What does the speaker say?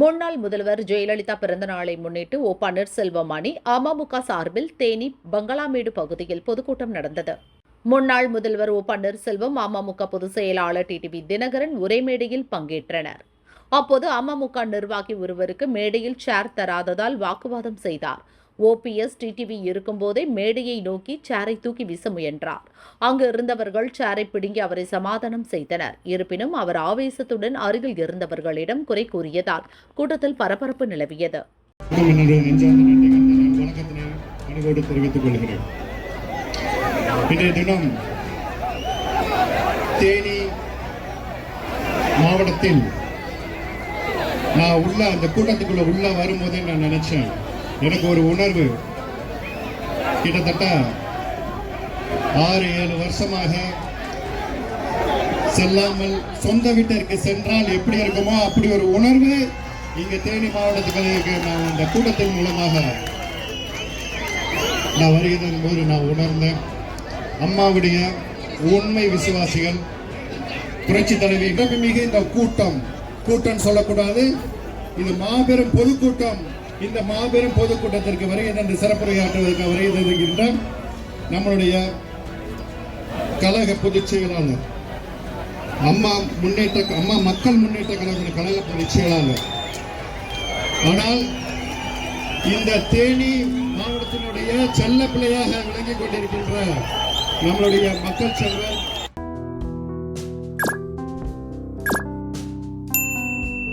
முன்னாள் முதல்வர் ஜெயலலிதா பிறந்த நாளை முன்னிட்டு ஓ பன்னீர்செல்வம் அணி அமமுக சார்பில் தேனி பங்களாமேடு பகுதியில் பொதுக்கூட்டம் நடந்தது. முன்னாள் முதல்வர் ஓ பன்னீர்செல்வம் அமமுக பொதுச் செயலாளர் டிடிவி தினகரன் ஒரே மேடையில் பங்கேற்றனர். அப்போது அமமுக நிர்வாகி ஒருவருக்கு மேடையில் சேர் தராததால் வாக்குவாதம் செய்தார். ஓபிஎஸ் டிடிவி இருக்கும்போதே மேடையை நோக்கி சேரை தூக்கி வீச முயன்றார். அங்கு இருந்தவர்கள் சேரை பிடுங்கி அவரை சமாதானம் செய்தனர். இருப்பினும் அவர் ஆவேசத்துடன் அருகில் இருந்தவர்களிடம் குறை கூறியதால் கூட்டத்தில் பரபரப்பு நிலவியது. தேனி மாவட்டத்தில் நான் உள்ள அந்த கூட்டத்துக்குள்ள உள்ள வரும்போதே நான் நினைச்சேன். எனக்கு ஒரு உணர்வு. கிட்டத்தட்ட ஆறு ஏழு வருஷமாக செல்லாமல் சொந்த வீட்டிற்கு சென்றால் எப்படி இருக்குமோ அப்படி ஒரு உணர்வு இங்க தேனி மாவட்டத்துக்கு நான் இந்த கூட்டத்தின் மூலமாக நான் வருகிறதன் போது நான் உணர்ந்தேன். அம்மாவுடைய உண்மை விசுவாசிகள் புரட்சி தலைவி மிக இந்த கூட்டம். கூட்டம் சொல்லக்கூடாது. இது மாபெரும் பொதுக்கூட்டம். இந்த மாபெரும் பொதுக்கூட்டத்திற்கு வருகை தந்து சிறப்புரையாற்றுவதற்கு வருகை தந்திருக்கின்ற நம்மளுடைய கழக பொதுச் செயலாளர் அம்மா முன்னேற்ற அம்மா மக்கள் முன்னேற்ற கழக கழக பொதுச் செயலாளர். ஆனால் இந்த தேனி மாவட்டத்தினுடைய செல்ல பிள்ளையாக விளங்கிக் கொண்டிருக்கின்ற நம்மளுடைய மக்கள் செல்வர்